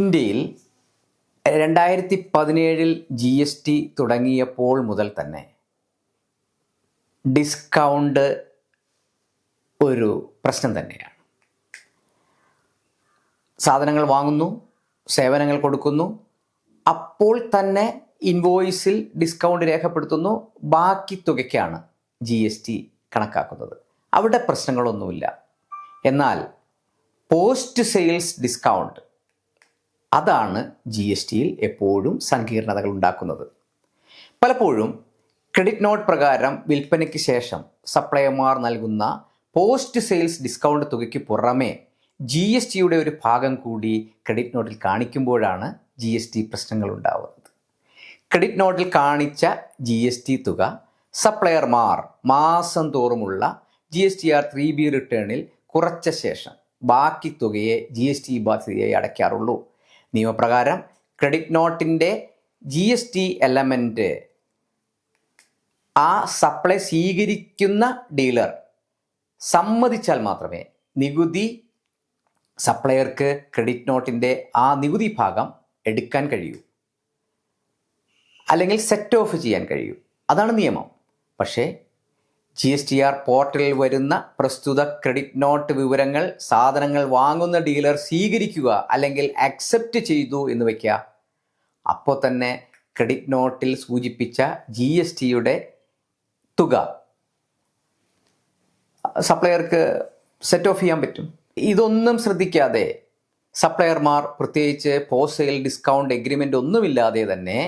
ഇന്ത്യയിൽ രണ്ടായിരത്തി പതിനേഴിൽ ജി എസ് ടി തുടങ്ങിയപ്പോൾ മുതൽ തന്നെ ഡിസ്കൗണ്ട് ഒരു പ്രശ്നം തന്നെയാണ്. സാധനങ്ങൾ വാങ്ങുന്നു സേവനങ്ങൾ കൊടുക്കുന്നു അപ്പോൾ തന്നെ ഇൻവോയ്സിൽ ഡിസ്കൗണ്ട് രേഖപ്പെടുത്തുന്നു ബാക്കി തുകയ്ക്കാണ് ജി എസ് ടി കണക്കാക്കുന്നത്. അവിടെ പ്രശ്നങ്ങളൊന്നുമില്ല. എന്നാൽ പോസ്റ്റ് സെയിൽസ് ഡിസ്കൗണ്ട് അതാണ് ജി എസ് ടിയിൽ എപ്പോഴും സങ്കീർണതകൾ ഉണ്ടാക്കുന്നത്. പലപ്പോഴും ക്രെഡിറ്റ് നോട്ട് പ്രകാരം വിൽപ്പനയ്ക്ക് ശേഷം സപ്ലൈമാർ നൽകുന്ന പോസ്റ്റ് സെയിൽസ് ഡിസ്കൗണ്ട് തുകയ്ക്ക് പുറമെ ജി എസ് ടിയുടെ ഒരു ഭാഗം കൂടി ക്രെഡിറ്റ് നോട്ടിൽ കാണിക്കുമ്പോഴാണ് ജി എസ് ടി പ്രശ്നങ്ങൾ ഉണ്ടാവുന്നത്. ക്രെഡിറ്റ് നോട്ടിൽ കാണിച്ച ജി എസ് ടി തുക സപ്ലയർമാർ മാസം തോറുമുള്ള G S T R three B റിട്ടേണിൽ കുറച്ച ശേഷം ബാക്കി തുകയെ ജി എസ് ടി ബാധ്യതയായി അടയ്ക്കാറുള്ളൂ. നിയമപ്രകാരം ക്രെഡിറ്റ് നോട്ടിന്റെ ജി എസ് ടി എലമെന്റ് ആ സപ്ലൈ സ്വീകരിക്കുന്ന ഡീലർ സമ്മതിച്ചാൽ മാത്രമേ നികുതി സപ്ലയർക്ക് ക്രെഡിറ്റ് നോട്ടിന്റെ ആ നികുതി ഭാഗം എടുക്കാൻ കഴിയൂ. അല്ലെങ്കിൽ സെറ്റ് ഓഫ് ചെയ്യാൻ കഴിയൂ. അതാണ് നിയമം. പക്ഷേ ജി എസ് ടി ആർ പോർട്ടലിൽ വരുന്ന പ്രസ്തുത ക്രെഡിറ്റ് നോട്ട് വിവരങ്ങൾ സാധനങ്ങൾ വാങ്ങുന്ന ഡീലർ സ്വീകരിക്കുക അല്ലെങ്കിൽ അക്സെപ്റ്റ് ചെയ്തു എന്ന് വയ്ക്കുക. അപ്പോൾ തന്നെ ക്രെഡിറ്റ് നോട്ടിൽ സൂചിപ്പിച്ച ജി എസ് ടിയുടെ തുക. സപ്ലയർക്ക് സെറ്റ് ഓഫ് ചെയ്യാൻ പറ്റും. ഇതൊന്നും ശ്രദ്ധിക്കാതെ സപ്ലയർമാർ പ്രത്യേകിച്ച് പോസ്റ്റ് സെയിൽ ഡിസ്കൗണ്ട് എഗ്രിമെന്റ് ഒന്നുമില്ലാതെ തന്നെ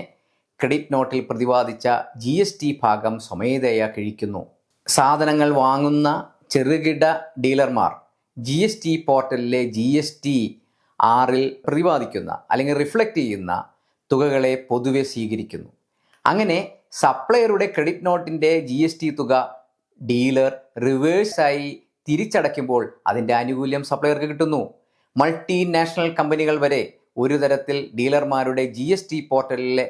ക്രെഡിറ്റ് നോട്ടിൽ പ്രതിപാദിച്ച ജി ഭാഗം സ്വമേധയാ കഴിക്കുന്നു. സാധനങ്ങൾ വാങ്ങുന്ന ചെറുകിട ഡീലർമാർ ജി എസ് ടി പോർട്ടലിലെ ജി എസ് ടി ആറിൽ പ്രതിപാദിക്കുന്ന അല്ലെങ്കിൽ റിഫ്ലക്റ്റ് ചെയ്യുന്ന തുകകളെ പൊതുവെ സ്വീകരിക്കുന്നു. അങ്ങനെ സപ്ലയറുടെ ക്രെഡിറ്റ് നോട്ടിന്റെ ജി എസ് ടി തുക ഡീലർ റിവേഴ്സായി തിരിച്ചടയ്ക്കുമ്പോൾ അതിന്റെ ആനുകൂല്യം സപ്ലയർക്ക് കിട്ടുന്നു. മൾട്ടിനാഷണൽ കമ്പനികൾ വരെ ഒരു തരത്തിൽ ഡീലർമാരുടെ ജി എസ് ടി പോർട്ടലിലെ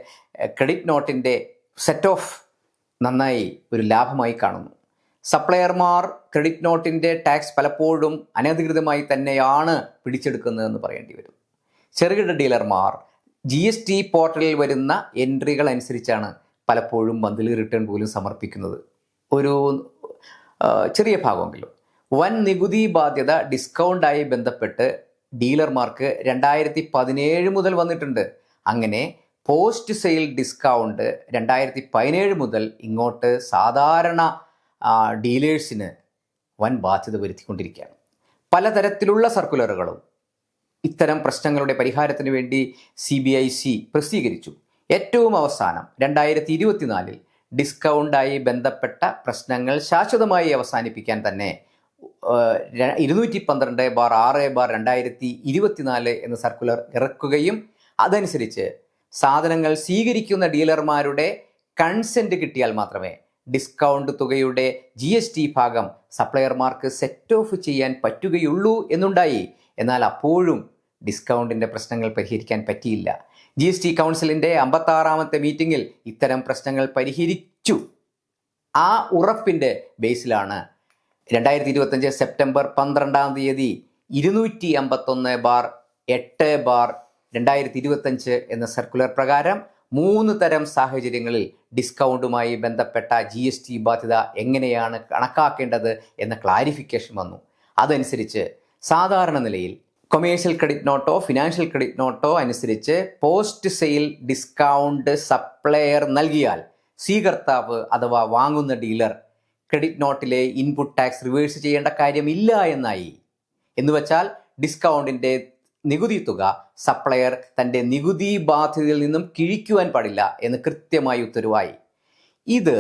ക്രെഡിറ്റ് നോട്ടിന്റെ സെറ്റ് ഓഫ് നന്നായി ഒരു ലാഭമായി കാണുന്നു. സപ്ലയർമാർ ക്രെഡിറ്റ് നോട്ടിന്റെ ടാക്സ് പലപ്പോഴും അനധികൃതമായി തന്നെയാണ് പിടിച്ചെടുക്കുന്നതെന്ന് പറയേണ്ടി വരും. ചെറുകിട ഡീലർമാർ ജി എസ് ടി പോർട്ടലിൽ വരുന്ന എൻട്രികൾ അനുസരിച്ചാണ് പലപ്പോഴും മന്ത്ലി റിട്ടേൺ പോലും സമർപ്പിക്കുന്നത്. ഒരു ചെറിയ ഭാഗമെങ്കിലും. വൻ നികുതി ബാധ്യത ഡിസ്കൗണ്ടായി ബന്ധപ്പെട്ട് ഡീലർമാർക്ക് രണ്ടായിരത്തി പതിനേഴ് മുതൽ വന്നിട്ടുണ്ട്. അങ്ങനെ പോസ്റ്റ് സെയിൽ ഡിസ്കൗണ്ട് രണ്ടായിരത്തി പതിനേഴ് മുതൽ ഇങ്ങോട്ട് സാധാരണ ഡീലേഴ്സിന് വൻ ബാധ്യത വരുത്തിക്കൊണ്ടിരിക്കുകയാണ്. പലതരത്തിലുള്ള സർക്കുലറുകളും ഇത്തരം പ്രശ്നങ്ങളുടെ പരിഹാരത്തിന് വേണ്ടി സി ബി ഐ സി പ്രസിദ്ധീകരിച്ചു. ഏറ്റവും അവസാനം രണ്ടായിരത്തി ഇരുപത്തിനാലിൽ ഡിസ്കൗണ്ടായി ബന്ധപ്പെട്ട പ്രശ്നങ്ങൾ ശാശ്വതമായി അവസാനിപ്പിക്കാൻ തന്നെ ഇരുന്നൂറ്റി പന്ത്രണ്ട് ബാർ ആറ് ബാർ രണ്ടായിരത്തി ഇരുപത്തിനാല് എന്ന സർക്കുലർ ഇറക്കുകയും അതനുസരിച്ച് സാധനങ്ങൾ സ്വീകരിക്കുന്ന ഡീലർമാരുടെ കൺസെന്റ് കിട്ടിയാൽ മാത്രമേ ഡിസ്കൗണ്ട് തുകയുടെ ജി എസ് ടി ഭാഗം സപ്ലയർമാർക്ക് സെറ്റ് ഓഫ് ചെയ്യാൻ പറ്റുകയുള്ളൂ എന്നുണ്ടായി. എന്നാൽ അപ്പോഴും ഡിസ്കൗണ്ടിന്റെ പ്രശ്നങ്ങൾ പരിഹരിക്കാൻ പറ്റിയില്ല. ജി എസ് ടി കൗൺസിലിന്റെ അമ്പത്താറാമത്തെ മീറ്റിംഗിൽ ഇത്തരം പ്രശ്നങ്ങൾ പരിഹരിച്ചു. ആ ഉറപ്പിന്റെ ബേസിലാണ് രണ്ടായിരത്തി ഇരുപത്തഞ്ച് സെപ്റ്റംബർ പന്ത്രണ്ടാം തീയതി ഇരുന്നൂറ്റി അമ്പത്തൊന്ന് ബാർ എട്ട് ബാർ രണ്ടായിരത്തി ഇരുപത്തഞ്ച് എന്ന സർക്കുലർ പ്രകാരം മൂന്ന് തരം സാഹചര്യങ്ങളിൽ ഡിസ്കൗണ്ടുമായി ബന്ധപ്പെട്ട ജി എസ് ടി ബാധ്യത എങ്ങനെയാണ് കണക്കാക്കേണ്ടത് എന്ന ക്ലാരിഫിക്കേഷൻ വന്നു. അതനുസരിച്ച് സാധാരണ നിലയിൽ കൊമേഴ്ഷ്യൽ ക്രെഡിറ്റ് നോട്ടോ ഫിനാൻഷ്യൽ ക്രെഡിറ്റ് നോട്ടോ അനുസരിച്ച് പോസ്റ്റ് സെയിൽ ഡിസ്കൗണ്ട് സപ്ലയർ നൽകിയാൽ സ്വീകർത്താവ് അഥവാ വാങ്ങുന്ന ഡീലർ ക്രെഡിറ്റ് നോട്ടിലെ ഇൻപുട്ട് ടാക്സ് റിവേഴ്സ് ചെയ്യേണ്ട കാര്യമില്ല എന്നായി. എന്നുവെച്ചാൽ ഡിസ്കൗണ്ടിന്റെ നികുതി തുക സപ്ലയർ തന്റെ നികുതി ബാധ്യതയിൽ നിന്നും കിഴിക്കുവാൻ പാടില്ല എന്ന് കൃത്യമായി ഉത്തരവായി. ഇത്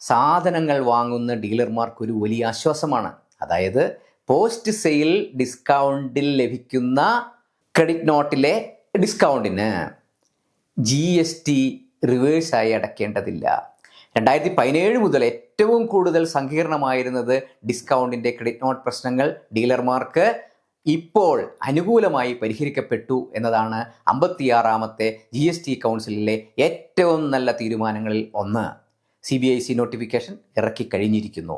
സാധനങ്ങൾ വാങ്ങുന്ന ഡീലർമാർക്ക് ഒരു വലിയ ആശ്വാസമാണ്. അതായത് പോസ്റ്റ് സെയിൽ ഡിസ്കൗണ്ടിൽ ലഭിക്കുന്ന ക്രെഡിറ്റ് നോട്ടിലെ ഡിസ്കൗണ്ടിന് ജി എസ് ടി റിവേഴ്സായി അടയ്ക്കേണ്ടതില്ല രണ്ടായിരത്തി പതിനേഴ് മുതൽ ഏറ്റവും കൂടുതൽ സങ്കീർണമായിരുന്നത് ഡിസ്കൗണ്ടിന്റെ ക്രെഡിറ്റ് നോട്ട് പ്രശ്നങ്ങൾ ഡീലർമാർക്ക് ഇപ്പോൾ അനുകൂലമായി പരിഹരിക്കപ്പെട്ടു എന്നതാണ് അമ്പത്തിയാറാമത്തെ ജി എസ് ടി കൗൺസിലിലെ ഏറ്റവും നല്ല തീരുമാനങ്ങളിൽ ഒന്ന്. C B I C notification ഇറക്കി കഴിഞ്ഞിരിക്കുന്നു.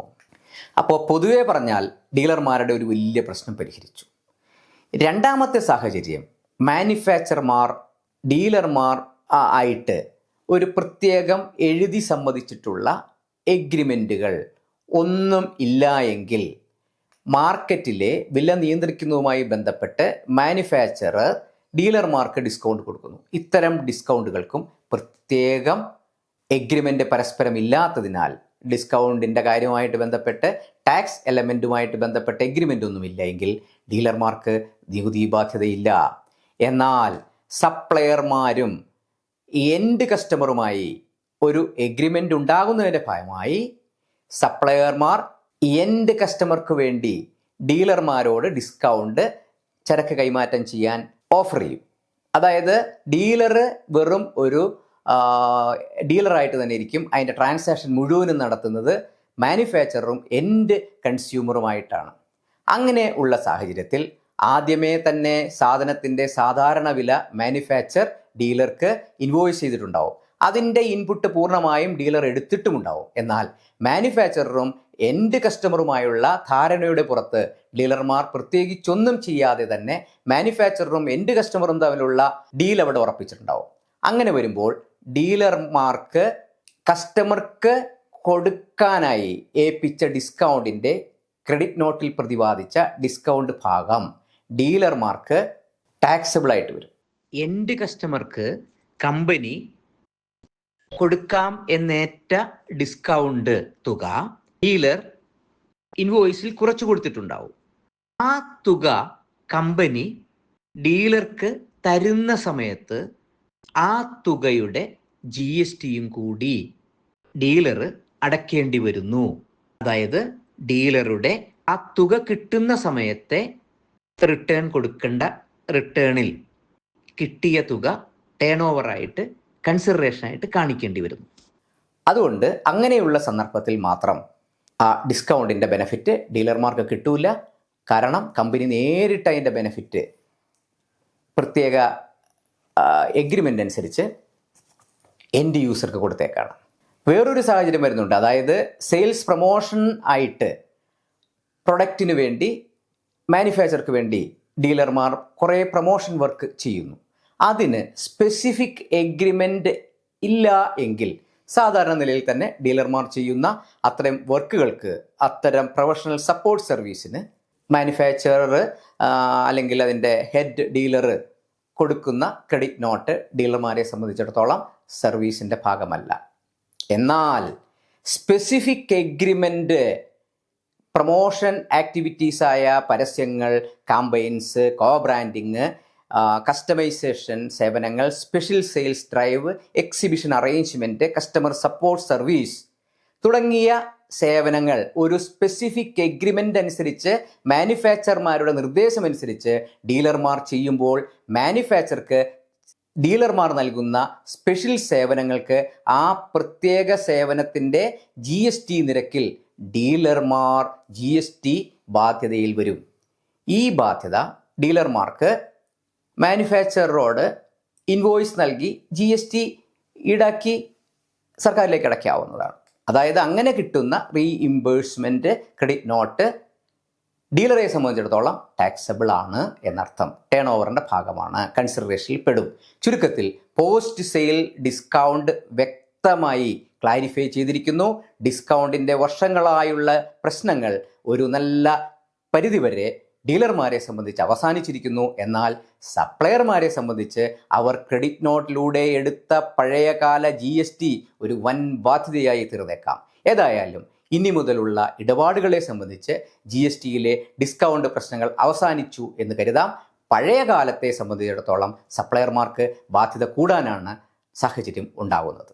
അപ്പോൾ പൊതുവേ പറഞ്ഞാൽ ഡീലർമാരുടെ ഒരു വലിയ പ്രശ്നം പരിഹരിച്ചു. രണ്ടാമത്തെ സാഹചര്യം മാനുഫാക്ചർമാർ ഡീലർമാർ ആയിട്ട് ഒരു പ്രത്യേകം എഴുതി സമ്മതിച്ചിട്ടുള്ള എഗ്രിമെന്റുകൾ ഒന്നും ഇല്ല എങ്കിൽ മാർക്കറ്റിലെ വില നിയന്ത്രിക്കുന്നതുമായി ബന്ധപ്പെട്ട് മാനുഫാക്ചറർ ഡീലർമാർക്ക് ഡിസ്കൗണ്ട് കൊടുക്കുന്നു. ഇത്തരം ഡിസ്കൗണ്ടുകൾക്കും പ്രത്യേകം എഗ്രിമെന്റ് പരസ്പരം ഇല്ലാത്തതിനാൽ ഡിസ്കൗണ്ടിന്റെ കാര്യവുമായിട്ട് ബന്ധപ്പെട്ട് ടാക്സ് എലമെന്റുമായിട്ട് ബന്ധപ്പെട്ട് എഗ്രിമെന്റ് ഒന്നുമില്ല എങ്കിൽ ഡീലർമാർക്ക് നികുതി ബാധ്യതയില്ല. എന്നാൽ സപ്ലയർമാരും എൻഡ് കസ്റ്റമറുമായി ഒരു എഗ്രിമെന്റ് ഉണ്ടാകുന്നതിന്റെ ഫലമായി സപ്ലയർമാർ എൻഡ് കസ്റ്റമർക്ക് വേണ്ടി ഡീലർമാരോട് ഡിസ്കൗണ്ട് ചരക്ക് കൈമാറ്റം ചെയ്യാൻ ഓഫർ ചെയ്യും. അതായത് ഡീലർ വെറും ഒരു ഡീലറായിട്ട് തന്നെ ഇരിക്കും. അതിന്റെ ട്രാൻസാക്ഷൻ മുഴുവനും നടത്തുന്നത് മാനുഫാക്ചറും എൻഡ് കൺസ്യൂമറുമായിട്ടാണ് അങ്ങനെ ഉള്ള സാഹചര്യത്തിൽ ആദ്യമേ തന്നെ സാധനത്തിന്റെ സാധാരണ വില മാനുഫാക്ചർ ഡീലർക്ക് ഇൻവോയ്സ് ചെയ്തിട്ടുണ്ടാവും. അതിന്റെ ഇൻപുട്ട് പൂർണമായും ഡീലർ എടുത്തിട്ടുമുണ്ടാവും. എന്നാൽ മാനുഫാക്ചററും എൻഡ് കസ്റ്റമറുമായുള്ള ധാരണയുടെ പുറത്ത് ഡീലർമാർ പ്രത്യേകിച്ചൊന്നും ചെയ്യാതെ തന്നെ മാനുഫാക്ചററും എൻഡ് കസ്റ്റമറും തമ്മിലുള്ള ഡീൽ അവിടെ ഉറപ്പിച്ചിട്ടുണ്ടാവും. അങ്ങനെ വരുമ്പോൾ ഡീലർമാർക്ക് കസ്റ്റമർക്ക് കൊടുക്കാനായി ഏൽപ്പിച്ച ഡിസ്കൗണ്ടിന്റെ ക്രെഡിറ്റ് നോട്ടിൽ പ്രതിപാദിച്ച ഡിസ്കൗണ്ട് ഭാഗം ഡീലർമാർക്ക് ടാക്സബിൾ ആയിട്ട് വരും. എൻഡ് കസ്റ്റമർക്ക് കമ്പനി കൊടുക്കാം എന്നേറ്റ ഡിസ്കൗണ്ട് തുക ഡീലർ ഇൻവോയ്സിൽ കുറച്ചു കൊടുത്തിട്ടുണ്ടാവും. ആ തുക കമ്പനി ഡീലർക്ക് തരുന്ന സമയത്ത് ആ തുകയുടെ ജി എസ് ടിയും കൂടി ഡീലർ അടയ്ക്കേണ്ടി വരുന്നു. അതായത് ഡീലറുടെ ആ തുക കിട്ടുന്ന സമയത്തെ റിട്ടേൺ കൊടുക്കേണ്ട റിട്ടേണിൽ കിട്ടിയ തുക ടേൺ ഓവറായിട്ട് കൺസിഡറേഷനായിട്ട് കാണിക്കേണ്ടി വരുന്നു. അതുകൊണ്ട് അങ്ങനെയുള്ള സന്ദർഭത്തിൽ മാത്രം ആ ഡിസ്കൗണ്ടിന്റെ ബെനഫിറ്റ് ഡീലർമാർക്ക് കിട്ടൂല. കാരണം കമ്പനി നേരിട്ട് അതിന്റെ ബെനഫിറ്റ് പ്രത്യേക എഗ്രിമെന്റ് അനുസരിച്ച് എൻഡ് യൂസർക്ക് കൊടുത്തേക്കാണ്. വേറൊരു സാഹചര്യം വരുന്നുണ്ട്. അതായത് സെയിൽസ് പ്രൊമോഷൻ ആയിട്ട് പ്രൊഡക്റ്റിന് വേണ്ടി മാനുഫാക്ചർക്ക് വേണ്ടി ഡീലർമാർ കുറേ പ്രൊമോഷൻ വർക്ക് ചെയ്യുന്നു. അതിന് സ്പെസിഫിക് എഗ്രിമെന്റ് ഇല്ല എങ്കിൽ സാധാരണ നിലയിൽ തന്നെ ഡീലർമാർ ചെയ്യുന്ന അത്തരം വർക്കുകൾക്ക് അത്തരം പ്രൊഫഷണൽ സപ്പോർട്ട് സർവീസിന് മാനുഫാക്ചറർ അല്ലെങ്കിൽ അതിന്റെ ഹെഡ് ഡീലർ കൊടുക്കുന്ന ക്രെഡിറ്റ് നോട്ട് ഡീലർമാരെ സംബന്ധിച്ചിടത്തോളം സർവീസിന്റെ ഭാഗമല്ല. എന്നാൽ സ്പെസിഫിക് എഗ്രിമെന്റ് പ്രൊമോഷൻ ആക്ടിവിറ്റീസായ പരസ്യങ്ങൾ കാമ്പയിൻസ് കോ ബ്രാൻഡിങ് കസ്റ്റമൈസേഷൻ സേവനങ്ങൾ special sales drive exhibition arrangement customer support service തുടങ്ങിയ സേവനങ്ങൾ. ഒരു സ്പെസിഫിക് എഗ്രിമെന്റ് അനുസരിച്ച് മാനുഫാക്ചർമാരുടെ നിർദ്ദേശമനുസരിച്ച് ഡീലർമാർ ചെയ്യുമ്പോൾ മാനുഫാക്ചർക്ക് ഡീലർമാർ നൽകുന്ന സ്പെഷ്യൽ സേവനങ്ങൾക്ക് ആ പ്രത്യേക സേവനത്തിന്റെ ജി എസ് ടി നിരക്കിൽ ഡീലർമാർ ജി എസ് ടി ബാധ്യതയിൽ വരും. ഈ ബാധ്യത ഡീലർമാർക്ക് മാനുഫാക്ചററോട് ഇൻവോയ്സ് നൽകി ജി എസ് ടി ഈടാക്കി സർക്കാരിലേക്ക് അടയ്ക്കാവുന്നതാണ്. അതായത് അങ്ങനെ കിട്ടുന്ന റീഇംബേഴ്സ്മെന്റ് ക്രെഡിറ്റ് നോട്ട് ഡീലറെ സംബന്ധിച്ചിടത്തോളം ടാക്സബിൾ ആണ് എന്നർത്ഥം. ടേൺ ഓവറിന്റെ ഭാഗമാണ്. കൺസിഡറേഷനിൽ പെടും. ചുരുക്കത്തിൽ പോസ്റ്റ് സെയിൽ ഡിസ്കൗണ്ട് വ്യക്തമായി ക്ലാരിഫൈ ചെയ്തിരിക്കുന്നു. ഡിസ്കൗണ്ടിന്റെ വർഷങ്ങളായുള്ള പ്രശ്നങ്ങൾ ഒരു നല്ല പരിധിവരെ ഡീലർമാരെ സംബന്ധിച്ച് അവസാനിച്ചിരിക്കുന്നു. എന്നാൽ സപ്ലയർമാരെ സംബന്ധിച്ച് അവർ ക്രെഡിറ്റ് നോട്ടിലൂടെ എടുത്ത പഴയകാല ജി എസ് ടി ഒരു വൻ ബാധ്യതയായി തീർന്നേക്കാം. ഏതായാലും ഇനി മുതലുള്ള ഇടപാടുകളെ സംബന്ധിച്ച് ജി എസ് ടിയിലെ ഡിസ്കൗണ്ട് പ്രശ്നങ്ങൾ അവസാനിച്ചു എന്ന് കരുതാം. പഴയ കാലത്തെ സംബന്ധിച്ചിടത്തോളം സപ്ലയർമാർക്ക് ബാധ്യത കൂടാനാണ് സാഹചര്യം ഉണ്ടാകുന്നത്